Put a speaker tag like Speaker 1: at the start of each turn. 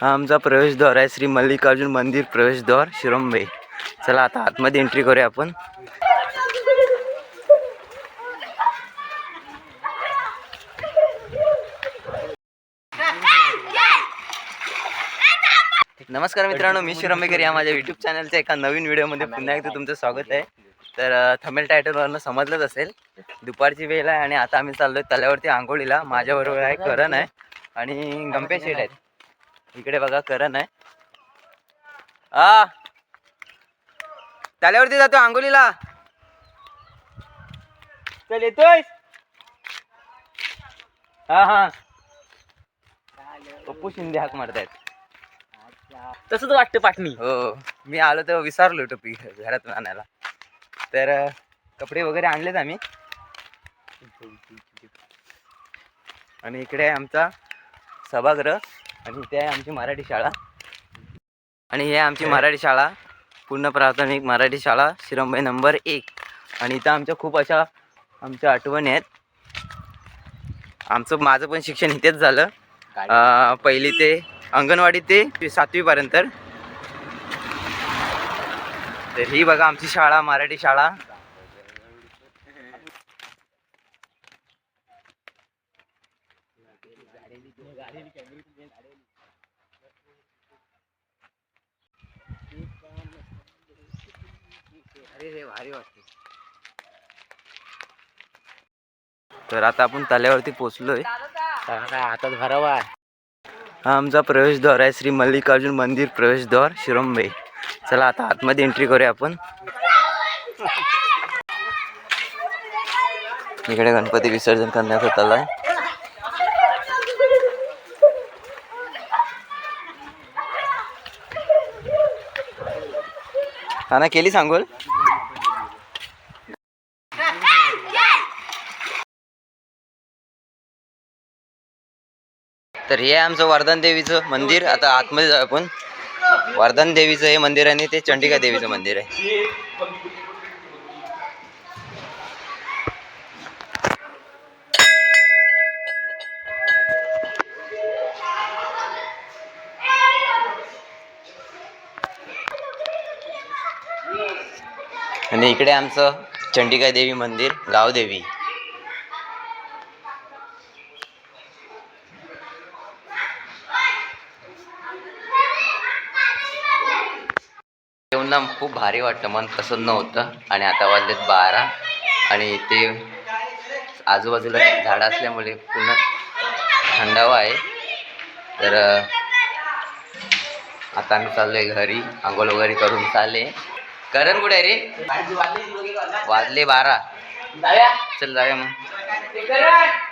Speaker 1: हा आमचा प्रवेशद्वार आहे श्री मल्लिकार्जुन मंदिर प्रवेशद्वार शिरोंबे चला आता आतमध्ये एंट्री करूया आपण. नमस्कार मित्रांनो मी शिरोंबेकर या माझ्या युट्यूब चॅनलच्या एका नवीन व्हिडिओमध्ये पुन्हा एकदा तुमचं स्वागत आहे. तर थमेल टायटलवरनं समजलंच असेल. दुपारची वेळ आहे आणि आता आम्ही चाललो आहे तल्यावरती आंघोळीला. माझ्याबरोबर आहे करण आहे आणि गंपे शेठ आहेत. इकडे बघा करण आहे. आ. तल्यावरती जातो आंघोळीला. चल येतोय हा हा. पप्पू शिंदे हाक मारतायत.
Speaker 2: तसंच वाटतं पाटणी
Speaker 1: हो मी आलो तेव्हा विसरलो टोपी घरातून आणायला. तर अं, कपडे वगैरे आणलेत आम्ही. आणि इकडे आहे आमचा सभागृह. आणि इथे आहे आमची मराठी शाळा. आणि ही आमची मराठी शाळा पूर्ण प्राथमिक मराठी शाळा शिरंबाई नंबर एक. आणि इथं आमच्या खूप अशा आमच्या आठवणी आहेत. आमचं माझं पण शिक्षण इथेच झालं. पहिली ते अंगणवाडी ते सातवीपर्यंत तर ही बघा आमची शाळा मराठी शाळा. अरे रे भारी वाटते तर आता आपण तल्यावरती पोचलोय
Speaker 2: हातात भरावा.
Speaker 1: हा आमचा प्रवेशद्वार आहे श्री मल्लिकार्जुन मंदिर प्रवेशद्वार शिरोंबे चला आता आतमध्ये एंट्री करूया आपण. इकडे गणपती विसर्जन करण्याचा तल आहे ना केली सांगोल? तर हे आमचं वर्धन देवीचं मंदिर. आता आतमध्ये जाऊ आपण. वर्धन देवीचं हे मंदिर आणि ते चंडिका देवीचं मंदिर आहे. आणि इकडे आमचं चंडिका देवी मंदिर गावदेवी येऊन ना खूप भारी वाटतं मन प्रसन्न होतं. आणि आता वाजलेत बारा. आणि इथे आजूबाजूला झाडं असल्यामुळे पूर्ण थंडावा आहे. तर आता आम्ही चाललोय घरी. आंघोळ वगैरे करून चालले. करण कुठे रे? वाजले बारा. चल जाऊया मग.